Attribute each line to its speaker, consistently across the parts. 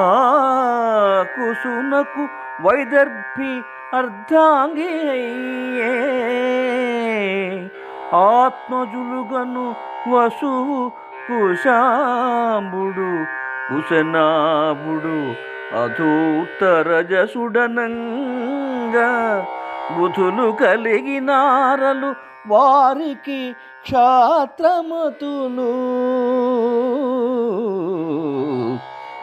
Speaker 1: ఆ కుసునకు వైదర్భి అర్ధాంగి ఆత్మజులుగను వసు కుశాంబుడు కుశనాభుడు అధూతరజసుడనంగా. బుధులు కలిగినారలు వారికి క్షాత్రమతులు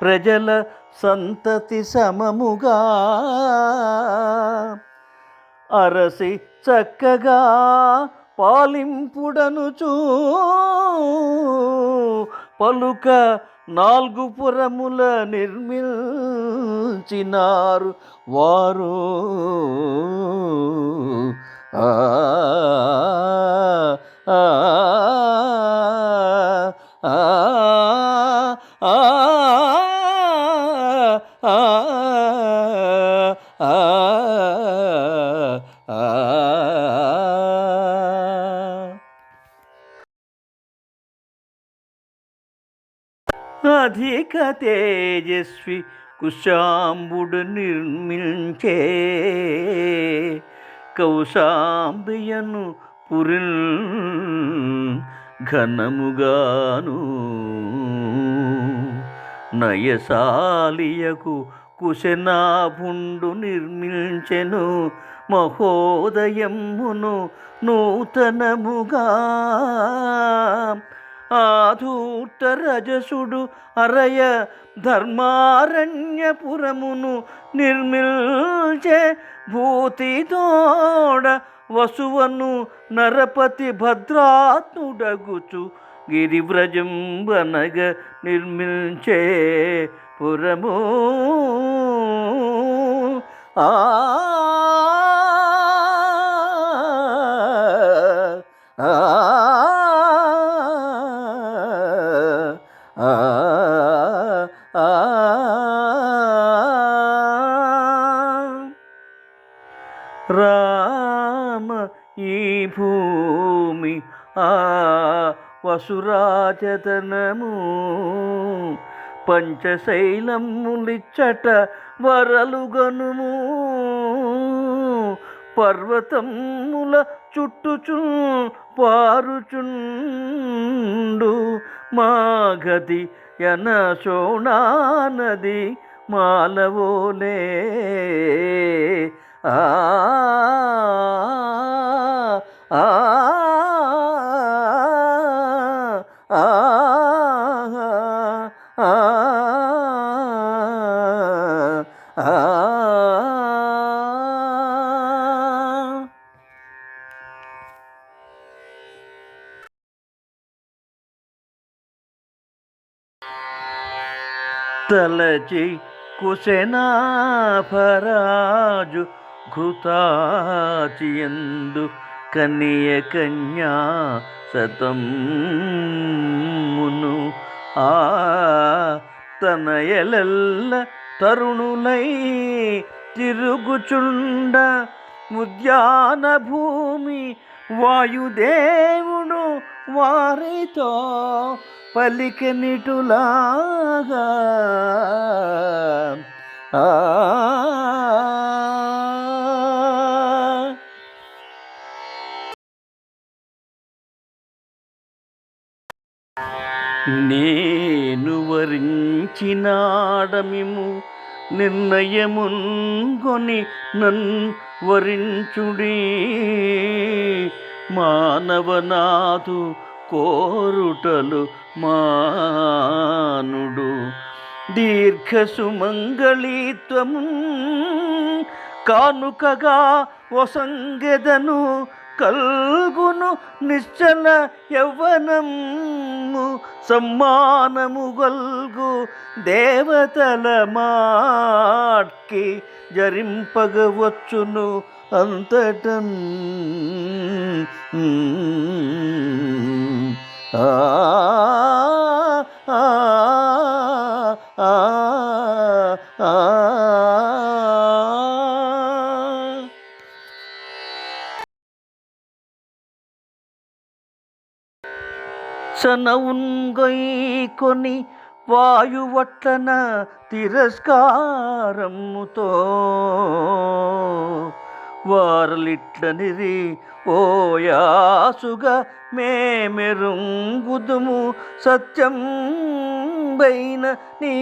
Speaker 1: ప్రజల సంతతి సమముగా. అరసి చక్కగా పాలింపుడనుచూ పలుక నాలుగు పురముల నిర్మించినారు వారు. ఆ, ఆ, అధిక తేజస్వి కుశాంబుడు నిర్మించే కౌశాంబియను పురిల్ ఘనముగాను. నయసాలియకు కుశనాభుండు నిర్మించెను మహోదయమును నూతనముగా. ఆధూర్త రజసుడు అరయ ధర్మారణ్యపురమును నిర్మిల్చే భూతితోడ వసువను నరపతి భద్రాత్ముడగుచు గిరివ్రజంబనగ నిర్మించే పురము. ఆ రామ ఈ భూమి ఆ వసురాజతనము పంచశైలములిచ్చట వరలుగనుము. పర్వతముల చుట్టుచున్ పారుచుండు. మాగది యన శోణానది మాలవోలే. ఆ ఆ ఆ ఆ. తలచి కుశనాభరాజు ఘృతాచియందు కనియ కన్యా శతమును ఆ తనయలెల్ల తరుణులై తిరుగుచుండ ఉద్యాన భూమి వాయుదేవుడు వారితో పలికినిటులాగా. ఆ. నేను వరించినాడమిము నిర్ణయమున్గొని నన్ వరించుడి మానవనాథు కోరుటలు మానుడు. దీర్ఘసుమంగళీత్వము కానుకగా వసంగెదను కల్గును నిశ్చల యవ్వనము సమ్మానము గల్గు దేవతల మాట్కి జరింపగవచ్చును అంతటం చనవుంగై కొని వాయువట్లన తిరస్కారముతో వారలిట్లనిరి ఓయాసుగా మేమెరుంగుదుము సత్యం బైన నీ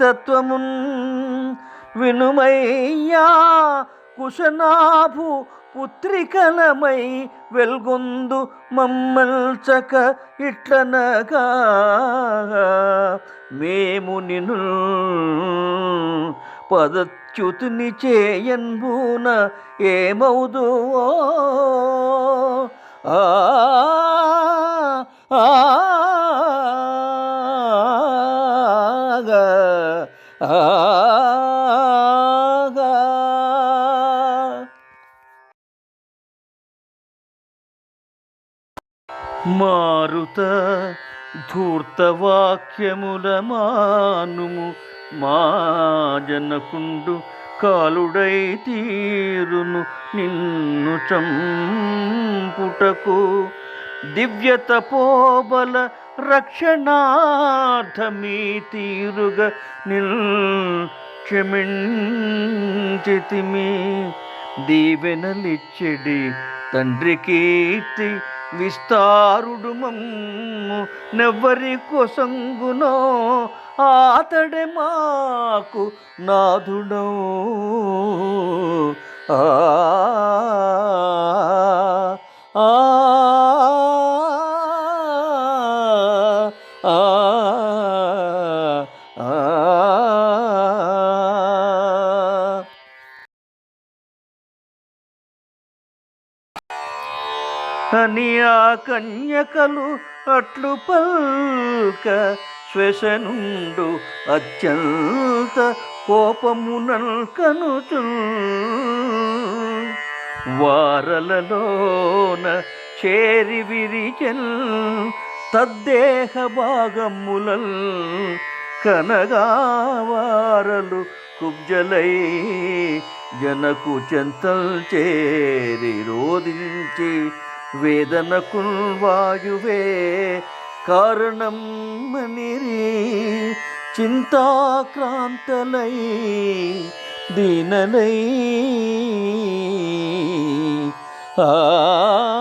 Speaker 1: తత్వమున్ వినుమయ్యా కుశనాభు పుత్రికలమై వెల్గొందు మమ్మల్చక ఇట్లనగా. మేము నిను పదచ్యుతిని చేయన్బూన ఏమవుదువో? ఆ ధూర్తవాక్యముల మానుము మా జనకుండు కాలుడై తీరును నిన్ను చంపుటకు. దివ్యత పోబల రక్షణార్థమీ తీరుగ నిల్ క్షమించితిమి దీవెనలిచ్చడి తండ్రి కీర్తి విస్తారుడు మమ్ము నెవ్వరి కొసంగునో ఆతడే మాకు నాథుడో. ఆ ఆ అని ఆ కన్యకలు అట్లు పల్క శ్వశనుండు అత్యంత కోపమునల్ కనుచు వారలలోన చేరి విరిచెన్ తద్దేహ భాగములల్ కనగా వారలు కుబ్జలై జనకు చెంతల్ చేరి రోధించి వేదనకు వాయువే కారణం మనిరి చింతాక్రాంతలై దీనలై ఆ ఆ ఆ